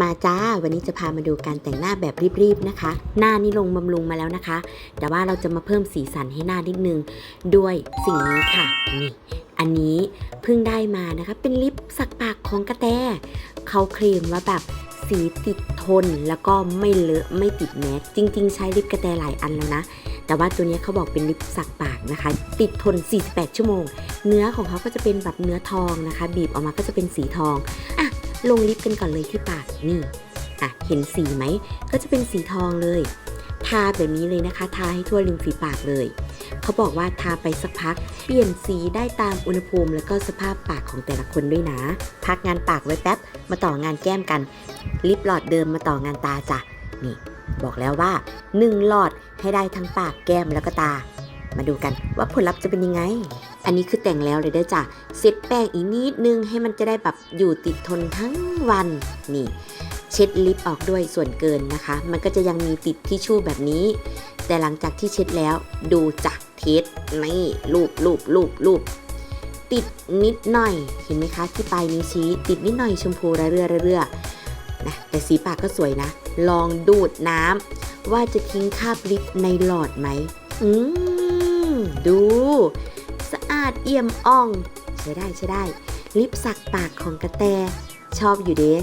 มาจ้า วันนี้จะพามาดูการแต่งหน้าแบบรีบๆนะคะ หน้านี่ลงบำรุงมาแล้วนะคะ แต่ว่าเราจะมาเพิ่มสีสันให้หน้านิดนึง ด้วยสิ่งนี้ค่ะ นี่ อันนี้เพิ่งได้มานะคะ เป็นลิปสักปากของกระแต เขาเคลมว่าแบบสีติดทนแล้วก็ไม่เลอะไม่ติดแมสจริง ๆ ใช้ลิปกระแตหลายอันแล้วนะ แต่ว่าตัวนี้เขาบอกเป็นลิปสักปากนะคะ ติดทน 48 ชั่วโมง เนื้อของเขาก็จะเป็นแบบเนื้อทองนะคะ บีบออกมาก็จะเป็นสีทองอะ ลงลิปกันก่อนเลยที่ปากนี่อะเห็นสีไหม ก็จะเป็นสีทองเลย ทาแบบนี้เลยนะคะ ทาให้ทั่วริมฝีปากเลย เขาบอกว่าทาไปสักพัก เปลี่ยนสีได้ตามอุณหภูมิ แล้วก็สภาพปากของแต่ละคนด้วยนะ พักงานปากไว้แป๊บ มาต่องานแก้มกัน ลิปหลอดเดิมมาต่องานตาจ้ะ นี่ บอกแล้วว่า 1 หลอดให้ได้ทั้งปากแก้มแล้วก็ตา มาดูกันว่าผลลัพธ์จะเป็นยังไง อันนี้คือแต่งแล้วเลยเด้อจ้ะเสร็จแป้งอีกนิดนึงให้มันจะได้แบบอยู่ติดทนทั้งวัน นี่ เช็ดลิปออกด้วยส่วนเกินนะคะ มันก็จะยังมีติดทิชชู่แบบนี้ แต่หลังจากที่เช็ดแล้วดูจ้ะเทสนี่รูปรูปรูปรูปติดนิดหน่อย เห็นไหมคะที่ปลายนิ้วชี้ ติดนิดหน่อยชมพูระเรื่อระเรื่อนะแต่สีปากก็สวยนะ ลองดูดน้ำว่าจะทิ้งคราบลิปในหลอดไหมอืม ดู สะอาดเอี่ยมอ่อง ใช้ได้ใช้ได้ ลิปสักปากของกระแต ชอบอยู่เด้